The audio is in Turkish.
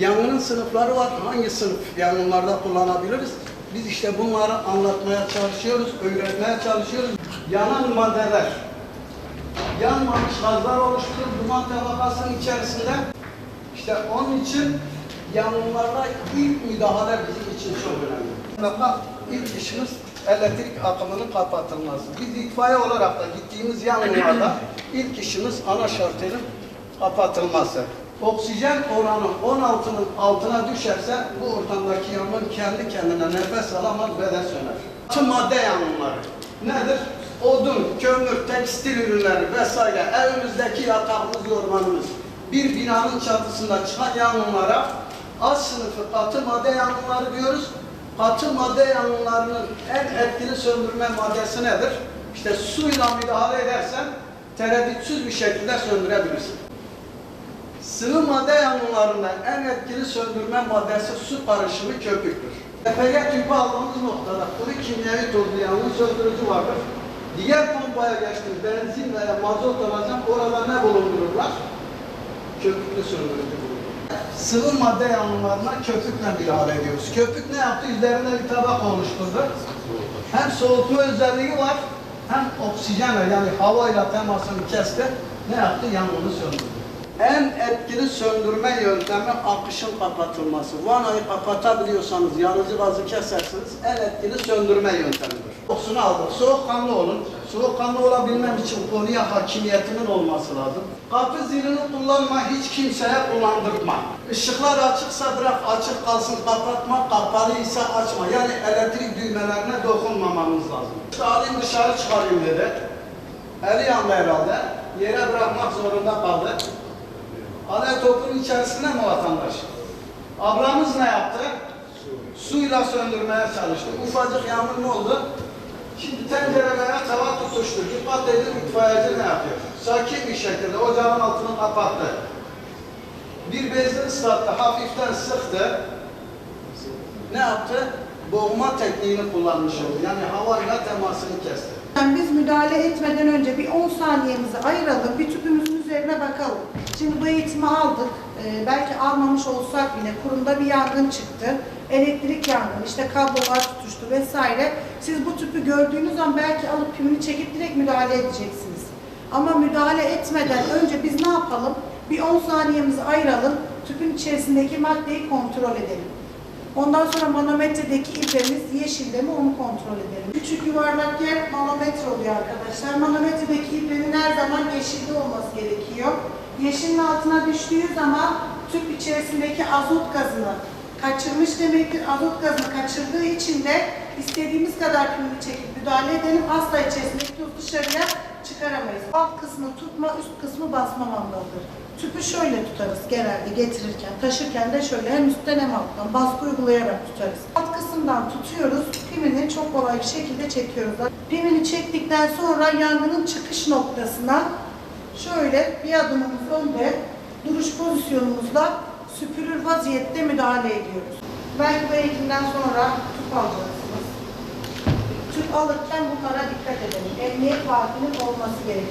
Yangının sınıfları var. Hangi sınıf yangınlarda kullanabiliriz? Biz işte bunları anlatmaya çalışıyoruz, öğretmeye çalışıyoruz. Yanan maddeler, yanmamış gazlar oluşturur duman tabakasının içerisinde. İşte onun için yangınlarda ilk müdahale bizim için çok önemli. Mutlaka ilk işimiz elektrik akımının kapatılması. Biz itfaiye olarak da gittiğimiz yangınlarda ilk işimiz ana şartının kapatılması. Oksijen oranı 16'nın altına düşerse bu ortamdaki yangın kendi kendine nefes alamaz ve de söner. Tüm madde yangınları nedir? Odun, kömür, tekstil ürünleri vesaire evimizdeki yatağımız, yorganımız bir binanın çatısında çıkan yangınlara az sınıfı katı madde yangınları diyoruz. Katı madde yangınlarının en etkili söndürme maddesi nedir? İşte suyla müdahale edersen tereddütsüz bir şekilde söndürebilirsin. Sıvı madde yangınlarında en etkili söndürme maddesi su karışımı köpüktür. LPG tüpü aldığımız noktada kuru kimyevi tozlu yangın söndürücü vardır. Diğer pompaya geçtiğiniz benzin veya mazot olacak orada ne bulundururlar? Köpüklü söndürücü bulundururlar. Sıvı madde yangınlarına köpükle müdahale ediyoruz. Köpük ne yaptı? Üzerine bir tabak oluşturdu. Hem soğutma özelliği var hem oksijenle yani havayla temasını kesti. Ne yaptı? Yangını söndürdü. En etkili söndürme yöntemi akışın kapatılması. Vanayı kapatabiliyorsanız yanıcı gazı kesersiniz. En etkili söndürme yöntemidir. Kokusunu aldık. Soğukkanlı olun. Soğukkanlı olabilmem için konuya hakimiyetinin olması lazım. Kapı zilini kullanma, hiç kimseye kullandırma. Işıklar açıksa bırak açık kalsın, kapatma, kapalıysa açma. Yani elektrik düğmelerine dokunmamamız lazım. İşte alayım dışarı çıkarayım dedi. Eli yandı herhalde. Yere bırakmak zorunda kaldı. Alev topun içerisinde mi vatandaş? Ablamız ne yaptı? Suyla söndürmeye çalıştı. Ufacık yağmur ne oldu? Şimdi tencere veya tava tutuştu. Dikkat edin itfaiyeci ne yapıyor? Sakin bir şekilde ocağın altını kapattı. Bir bezle ıslattı, hafiften sıktı. Ne yaptı? Boğma tekniğini kullanmış oldu. Yani havayla temasını kesti. Biz müdahale etmeden önce bir 10 saniyemizi ayıralım, bir tüpümüzün üzerine bakalım. Şimdi bu eğitimi aldık. Ee, belki almamış olsak bile kurumda bir yangın çıktı. Elektrik yangını, işte kablolar tutuştu vesaire. Siz bu tüpü gördüğünüz an belki alıp pimini çekip direkt müdahale edeceksiniz. Ama müdahale etmeden önce biz ne yapalım? Bir 10 saniyemizi ayıralım, tüpün içerisindeki maddeyi kontrol edelim. Ondan sonra manometredeki ibremiz yeşilde mi onu kontrol edelim. Küçük yuvarlak yer manometre oluyor arkadaşlar. Manometredeki ibrenin her zaman yeşilde olması gerekiyor. Yeşilin altına düştüğü zaman tüp içerisindeki azot gazını kaçırmış demektir. Azot gazını kaçırdığı için de istediğimiz kadar pimini çekip müdahale edelim. Asla içerisindeki tuz dışarıya çıkaramayız. Alt kısmı tutma, üst kısmı basma mandalıdır. Tüpü şöyle tutarız genelde getirirken, taşırken de şöyle hem üstten hem alttan baskı uygulayarak tutarız. Alt kısımdan tutuyoruz, pimini çok kolay bir şekilde çekiyoruz. Pimini çektikten sonra yangının çıkış noktasına şöyle bir adımımız önde duruş pozisyonumuzla süpürür vaziyette müdahale ediyoruz. Belki bu eğitimden sonra tüp alacaksınız. Tüp alırken bunlara dikkat edelim. Emniyet vaatinin olması gerekiyor.